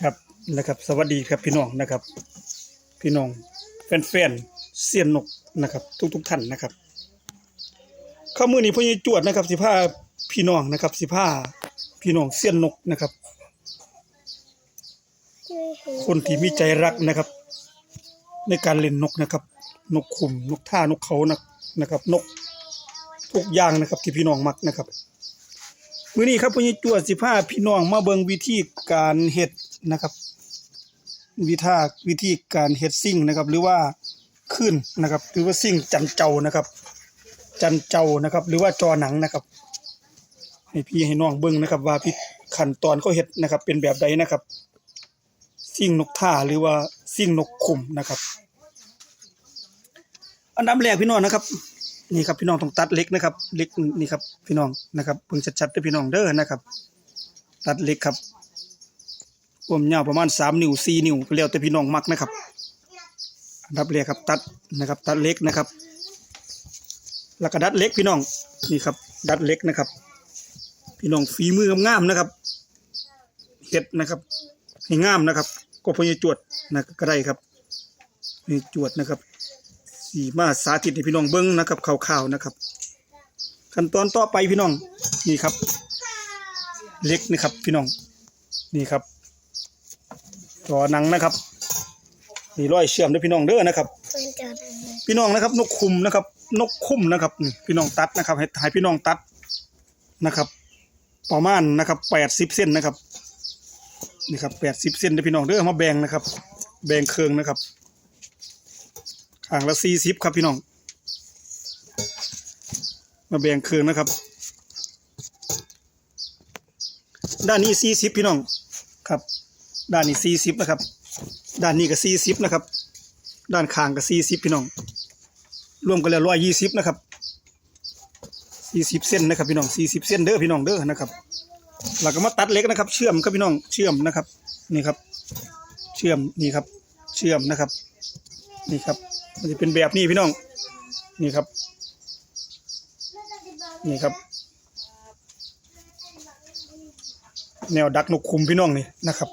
ครับนะครับ สวัสดีครับพี่น้องนะครับ พี่น้องแฟนๆเสียนนกนะครับ ทุกๆท่านนะครับข้ามือนี้พ่อใหญ่จวดนะครับสิพาพี่น้องนะครับสิพาพี่น้องเสียนนกนะครับ คนที่มีใจรักนะครับ ในการเล่นนกนะครับ นกขุมนกท่านกเขานะนะครับ นกทุกอย่างนะครับที่พี่น้องมักนะครับ มื้อนี้ครับพ่อใหญ่จวดสิพาพี่น้องมาเบิงวิธีการเฮ็ดนะครับ วิธีวิธีการเฮ็ดซิ่งนะครับ หรือว่าขึ้นนะครับ หรือว่าซิ่งจันเจ้านะครับ จันเจ้านะครับ หรือว่าจอหนังนะครับ ให้พี่ให้น้องเบิงนะครับ ว่าพี่ขั้นตอนเขาเฮ็ดนะครับ เป็นแบบใดนะครับ ซิ่งนกท่าหรือว่าซิ่งนกขุมนะครับ อันดับแรกพี่น้องนะครับ นี่ครับพี่น้องต้องตัดเล็กนะครับเล็กนี่ครับพี่น้องนะครับเพิ่งชัดๆเด้อพี่น้องเด้อนะครับ ตัดเล็กครับความยาวประมาณสามนิ้วสี่นิ้วก็แล้วแต่พี่น้องมักนะครับอันดับแรกครับตัดนะครับ ตัดเล็กนะครับ แล้วก็ดัดเล็กพี่น้องนี่ครับ ดัดเล็กนะครับ พี่น้องฝีมืองามๆนะครับเฮ็ดนะครับให้งามนะครับ ก็พยจวดนะก็ได้ครับพยจวดนะครับ สีมาสาธิตให้พี่น้องเบิ้งนะครับข่าวๆนะครับ ขั้นตอนต่อไปพี่น้องนี่ครับ เล็กนะครับ พี่น้องนี่ครับจอหนังนะครับนี่ร้อยเชื่อมด้วยพี่น้องเด้อนะครับ พี่น้องนะครับ นกคุมนะครับ นกคุ้มนะครับนี่พี่น้องตัดนะครับให้ให้พี่น้องตัดนะครับประมาณนะครับแปดสิบเส้นนะครับนี่ครับแปดสิบเส้นด้อพี่น้องเด้อมาแบ่งนะครับ แบ่งเครื่องนะครับ ข้างละสี่สิบครับพี่น้อง มาแบ่งครื่องนะครับ ด้านนี้สี่สิบพี่น้องครับ ด้านนี้สี่สิบนะครับ ด้านนี้ก็สี่สิบนะครับ ด้านข้างก็สี่สิบพี่น้อง รวมกันแล้วร้อยยี่สิบนะครับสี่สิบเส้นนะครับพี่น้องสี่สิบเส้นเด้อพี่น้องเด้อนะครับเราก็มาตัดเล็กนะครับ เชื่อมครับพี่น้องเชื่อมนะครับ นี่ครับ เชื่อมนี่ครับ เชื่อมนะครับ นี่ครับ มันจะเป็นแบบนี้พี่น้อง นี่ครับ นี่ครับ แนวดักนกคุมพี่น้องนี่นะครับ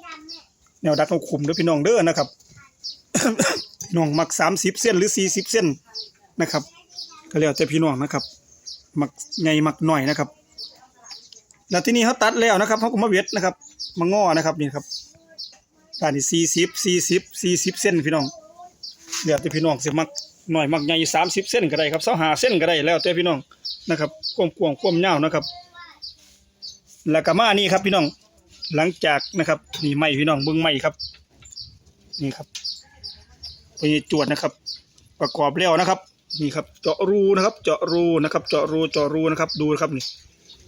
แนวดักนกคุมเด้อพี่น้องเด้อนะครับพี่น้องมักสามสิบเส้นหรือสี่สิบเส้นนะครับ ก็แล้วแต่พี่น้องนะครับ มักใหญ่มักหน่อยนะครับแล้วที่นี่เขาตัดแล้วนะครับเขาก็มาเวทนะครับ มาง้อนะครับนี่ครับด้านนี้สี่สิบสี่สิบสี่สิบเส้นพี่น้อง แล้วแต่พี่น้องสิมักหน่อยมักใหญ่สามสิบเส้นก็ได้ครับเสาหาเส้นก็ได้แล้วแต่พี่น้องนะครับความกว้างความยาวนะครับ แล้วก็มานี่ครับพี่น้องหลังจากนะครับนี่ไม้พี่น้องเบิ้งไม้ครับ นี่ครับไปจวดนะครับ ประกอบแล้วนะครับ นี่ครับ เจาะรูนะครับ เจาะรูนะครับ เจาะรูเจาะรูนะครับดูนะครับนี่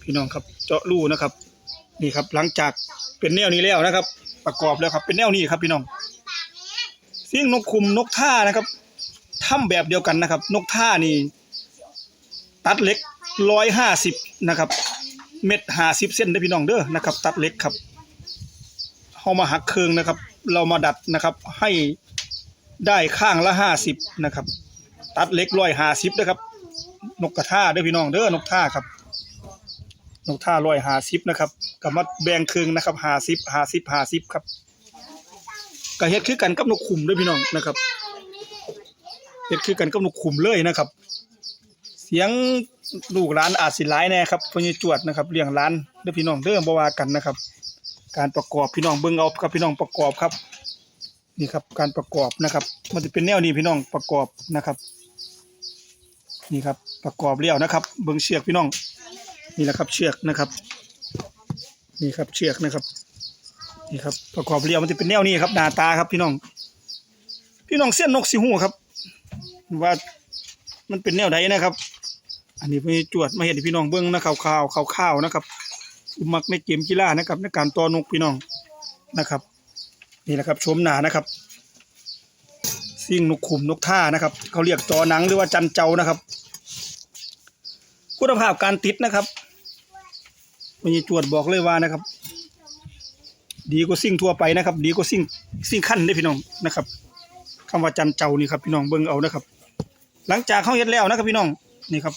พี่น้องครับเจาะรูนะครับ นี่ครับ หลังจากเป็นแนวนี้แล้วนะครับ ประกอบแล้วครับ เป็นแนวนี้ครับพี่น้อง เสียงนกคุมนกท่านะครับทำแบบเดียวกันนะครับ นกท่านี่ตัดเล็กร้อยห้าสิบนะครับ เม็ดห้าสิบเส้นได้พี่น้องเด้อนะครับ ตัดเล็กครับเอามาหักเคืองนะครับ เรามาดัดนะครับให้ได้ข้างละห้าสิบนะครับ ตัดเล็กร้อยห้าสิบนะครับ นกกระท่าเด้อพี่น้องเด้อนกท่าครับ นกท่าร้อยห้าสิบนะครับกับมาแบ่งเครึ่งนะครับห้าสิบห้าสิบห้าสิบครับ ก็เฮ็ดคือกันกับนกขุมด้วยพี่น้องนะครับเฮ็ดคือกันกับนกขุมเลยนะครับ เสียงลูกหลานอาจสิหลายแน่ครับพญจวดนะครับเลี้ยงหลานเด้อพี่น้องเด้อบ่ว่ากันนะครับ การประกอบพี่น้องเบิ่งเอากับพี่น้องประกอบครับนี่ครับการประกอบนะครับ มันจะเป็นแนวนี้พี่น้องประกอบนะครับ นี่ครับประกอบเลี้ยวนะครับ เบิ้งเชือกพี่น้อง นี่แหละครับเชือกนะครับ นี่ครับเชือกนะครับ นี่ครับประกอบเลี้ยวมันจะเป็นแนวนี้ครับหน้าตาครับพี่น้อง พี่น้องเส้นนกสีหูครับ ว่ามันเป็นแนวใดนะครับ อันนี้พี่จวดมาเห็นพี่น้องเบิ้องนะข่าวข่าวข่าวข่าวนะครับมักในเกมกีฬานะครับ ในการต่อนกพี่น้องนะครับ นี่แหละครับชมหนานะครับซิ่งนกขุมนกท่านะครับ เขาเรียกจอหนังหรือว่าจันเจ้านะครับ คุณภาพการติดนะครับมีจวดบอกเลยว่านะครับ ดีกว่าซิ่งทั่วไปนะครับ ดีกว่าซิ่งซิ่งขั้นได้พี่น้องนะครับคำว่าจันเจ้านี่ครับพี่น้องเบิ่งเอานะครับ หลังจากเขาเฮ็ดแล้วนะครับพี่น้องนี่ครับ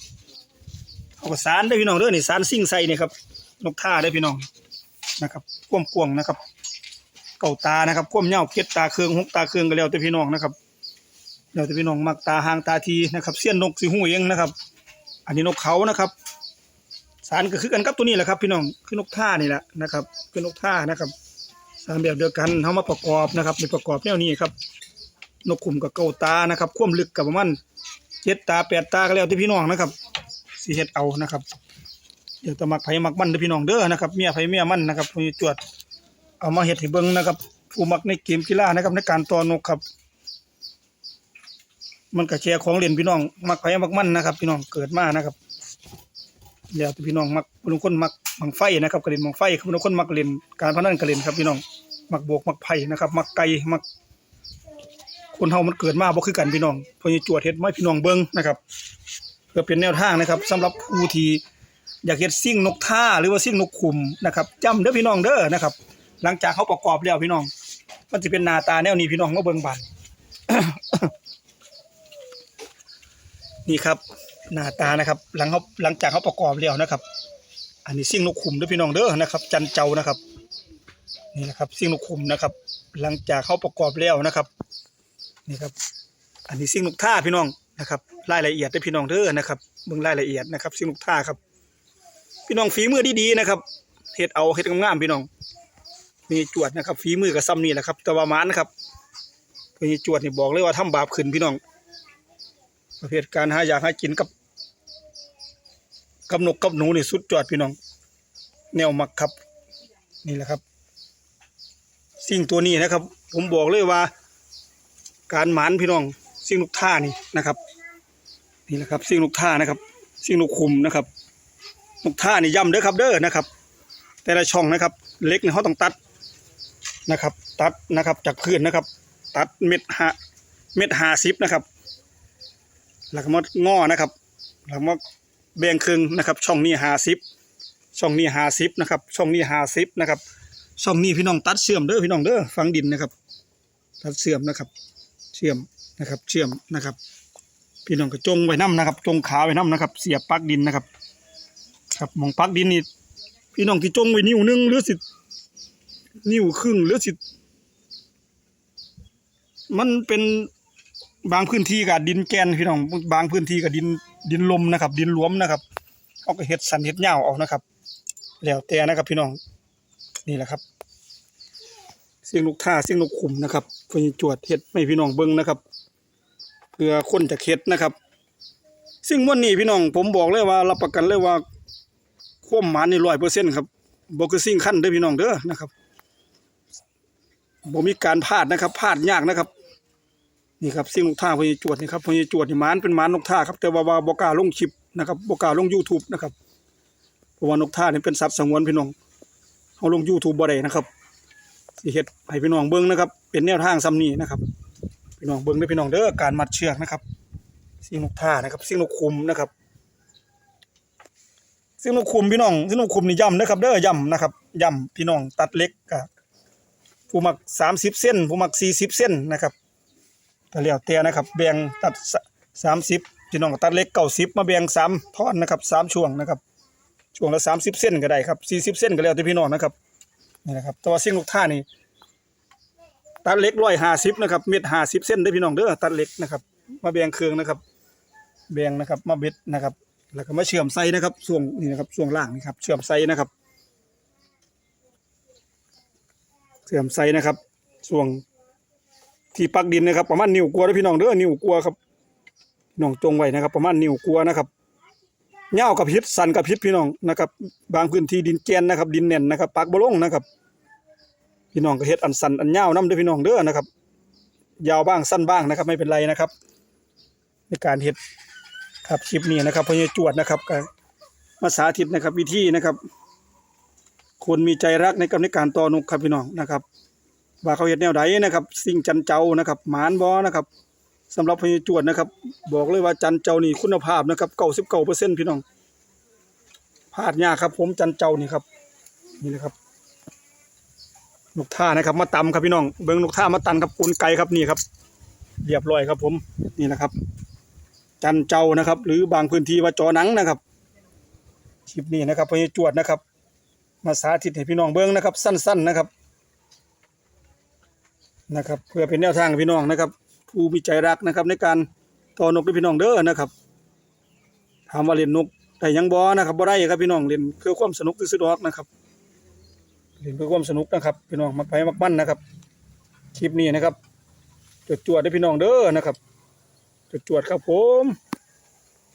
เอาก็สารได้พี่น้องเด้อนี่สารซิ่งใส่นี่ครับนกท่าได้พี่น้องนะครับควมกวางนะครับ เก่าตานะครับความยาวเจ็ดตาเครืองหกตาเครืองก็แล้วแต่พี่น้องนะครับแล้วแต่พี่น้องมักตาหางตาทีนะครับเสี้ยนนกสิหูเองนะครับ อันนี้นกเขานะครับสารก็คือกันกับตัวนี้แหละครับ พี่น้องคือนกท่านี่แหละนะครับ คือนกท่านะครับ สารแบบเดียวกันเขามาประกอบนะครับเป็นประกอบแนวนี้ครับ นกขุมกับเกาตานะครับความลึกกับประมาณเจ็ดตาแปดตาก็แล้วแต่พี่น้องนะครับสีเฮ็ดเอานะครับ เดี๋ยวจะมักไผ่มักมันเด้อพี่น้องเด้อนะครับเมียไผ่เมียมันนะครับผู้จวดเอามาเฮ็ดให้เบิ่งนะครับผู้มักในเกมกีฬานะครับในการต่อนกครับ มันก็แชร์ของเล่นพี่น้อง มักไผ่มักมันนะครับ พี่น้องเกิดมานะครับเดี๋ยวพี่น้องมักบางคนมัก บังไฟนะครับก็เล่นบังไฟครับคนมักเล่นการพนันก็เล่นครับพี่น้องมักบวกมักไผ่นะครับ มักไก่มักคนเฮามันเกิดมาบ่คือกันพี่น้องเพิ่นสิจวดเฮ็ดไม้พี่น้องเบิ่งนะครับเพื่อเป็นแนวทางนะครับสำหรับผู้ที่อยากเฮ็ดซิ่งนกท่าหรือว่าซิ่งนกขุมนะครับจำเด้อพี่น้องเด้อนะครับ หลังจากเขาประกอบแล้วพี่น้อง มันจะเป็นหน้าตาแนวนี้พี่น้องมาเบิ่งบานนี่ครับหน้าตานะครับ หลังเขาหลังจากเขาประกอบแล้วนะครับ อันนี้ซิ่งนกขุมด้อพี่น้องเด้อนะครับ จันเจ้านะครับ นี่นะครับซิ่งนกขุมนะครับ หลังจากเขาประกอบแล้วนะครับนี่ครับ อันนี้ซิ่งนกท่าพี่น้องนะครับรายละเอียดได้อพี่น้องเด้อนะครับเบิ่งรายละเอียดนะครับ ซิ่งนกท่าครับ พี่น้องฝีมือดีๆนะครับเฮ็ดเอาเฮ็ดงามๆพี่น้องมีจวดนะครับฝีมือกับซ้ำนี่แหละครับต่ว่ามานนะครับมีจวดนี่บอกเลยว่าทำบาปขึ้นพี่น้องประเภทการหาอยากหากินกับ กับนกกับหนูนี่สุดจอดพี่น้อง แนวมักครับ นี่แหละครับ สิ่งตัวนี้นะครับ ผมบอกเลยว่า การหมานพี่น้อง สิ่งลูกท่านี่นะครับ นี่แหละครับ สิ่งลูกท่านะครับ สิ่งลูกคุมนะครับลูกท่านี่ย่ำเด้อครับเด้อนะครับ แต่ละช่องนะครับ เล็กเนี่ยเขาต้องตัดนะครับ ตัดนะครับจากพื้นนะครับ ตัดเม็ดหาเม็ดหาสิบนะครับแล้วก็มางอนะครับแล้วมา แบ่งครึ่งนะครับช่องนี้หาสิบช่องนี้หาสิบนะครับช่องนี้หาสิบนะครับช่องนี้พี่น้องตัดเชื่อมเด้อพี่น้องเด้อฝังดินนะครับ ตัดเชื่อมนะครับ เชื่อมนะครับ เชื่อมนะครับ พี่น้องก็จงไว้น้ำนะครับ จงขาไว้น้ำนะครับ เสียบปลักดินนะครับ ครับมองปลักดินนี่พี่น้องที่จงไว้นิ้วหนึงหรือสินิ้วครึ่งหรือสิมันเป็นบางพื้นที่กับดินแกนพี่น้องบางพื้นที่กับดิน ดินลมนะครับ ดินหลวมนะครับเอาก็เห็ดสันเห็ดเหย้าเอานะครับ แล้วแต่นะครับพี่น้องนี่แหละครับ เสียงลูกท่าเสียงลูกขุมนะครับเพื่อจวดเห็ดให้พี่น้องเบิ้งนะครับเพื่อคนจะเห็ดนะครับ ซึ่งวันนี้พี่น้องผมบอกเลยว่ารับประกันเลยว่าความหมานนี่ร้อยเปอร์เซ็นต์ครับบอกคือสิ่งขั้นเด้อพี่น้องเด้อนะครับบ่มีการพลาดนะครับพลาดยากนะครับ นี่ครับสิ่งลูกท่าพญจวดนี่ครับพญจวดนี่หมานเป็นหมานนกท่าครับแต่ว่าว่าบ่กาลงคลิปนะครับบ่กาลง YouTube นะครับเพราะว่านกท่านี่เป็นสัตว์สงวนพี่น้องเฮาลง YouTube บ่ได้นะครับสิเฮ็ดให้พี่น้องเบิ่งนะครับ เป็นแนวทางซ้ำนี้นะครับพี่น้องเบิ่งเด้พี่น้องเด้อการมัดเชือกนะครับสิ่งนกท่านะครับสิ่งนกคุมนะครับซึ่งนกคุมพี่น้องซึ่งนกคุมนี่ย่ำนะครับ เด้อย่ำนะครับย่ำพี่น้องตัดเล็กกับผู้มักสามสิบเส้นผู้มักสี่สิบเส้นนะครับ ก็แล้วแต่นะครับแบ่งตัดสามสิบพี่น้องตัดเล็กเก้าสิบมาแบ่งสามท่อนนะครับสามช่วงนะครับ ช่วงละสามสิบเส้นก็ได้ครับสี่สิบเส้นก็แล้วแต่พี่น้องนะครับนี่นะครับแต่ว่าสิ่งลูกท่านี่ตัดเล็กร้อยห้าสิบนะครับเม็ดห้าสิบเส้นได้พี่น้องเด้อตัดเล็กนะครับ มาแบ่งเครื่องนะครับ แบ่งนะครับมาเบ็ดนะครับ แล้วก็มาเชื่อมไส้นะครับช่วงนี่นะครับช่วงล่างนี่ครับเชื่อมไส้นะครับ เชื่อมไส้นะครับช่วง ที่ปักดินนะครับ ประมาณนิ้วกลัวด้อพี่น้องเด้อนิ้วกลัวครับพี่น้องจงไว้นะครับ ประมาณนิ้วกลัวนะครับเงากับพิษสันกับพิษพี่น้องนะครับ บางพื้นที่ดินแกนนะครับ ดินแน่นนะครับปักบลงนะครับ พี่น้องก็เฮ็ดอันสันอันเงานํเด้อพี่น้องเด้อนะครับ ยาวบ้างสั้นบ้างนะครับ ไม่เป็นไรนะครับ ในการเฮ็ดครับคลิปนี้นะครับพญจวดนะครับก็มาสาธิตนะครับ วิธีนะครับคนมีใจรักในการในการต่อนกครับพี่น้องนะครับ ว่าเขาเห็ดแนวใดนะครับ สิ่งจันเจ้านะครับหมานบอนะครับสำหรับพญจวดนะครับ บอกเลยว่าจันเจ้านี่คุณภาพนะครับเก้าสิบเก้าเปอร์เซ็นต์พี่น้องพลาดยากครับ ผมจันเจ้านี่ครับนี่นะครับนกท่านะครับ มาตำครับพี่น้องเบิ้งนกท่ามาตันครับปูนไก่ครับนี่ครับ เรียบร้อยครับผมนี่นะครับ จันเจ้านะครับ หรือบางพื้นที่ว่าจอหนังนะครับคลิปนี้นะครับพญจวดนะครับ มาสาธิตให้พี่น้องเบิ่งนะครับ สั้น ๆนะครับ นะครับ เพื่อเป็นแนวทางให้พี่น้องนะครับ ผู้มีใจรักนะครับ ในการต่อนกด้วยพี่น้องเด้อนะครับถามว่าเล่นนกแต่ยังบอนะครับบ่ได้ครับพี่น้องเล่นเพื่อความสนุกซื่อๆดอกนะครับเล่นเพื่อความสนุกนะครับพี่น้องมาไปมักมั่นนะครับคลิปนี้นะครับจวดได้พี่น้องเด้อนะครับจดจวดครับผม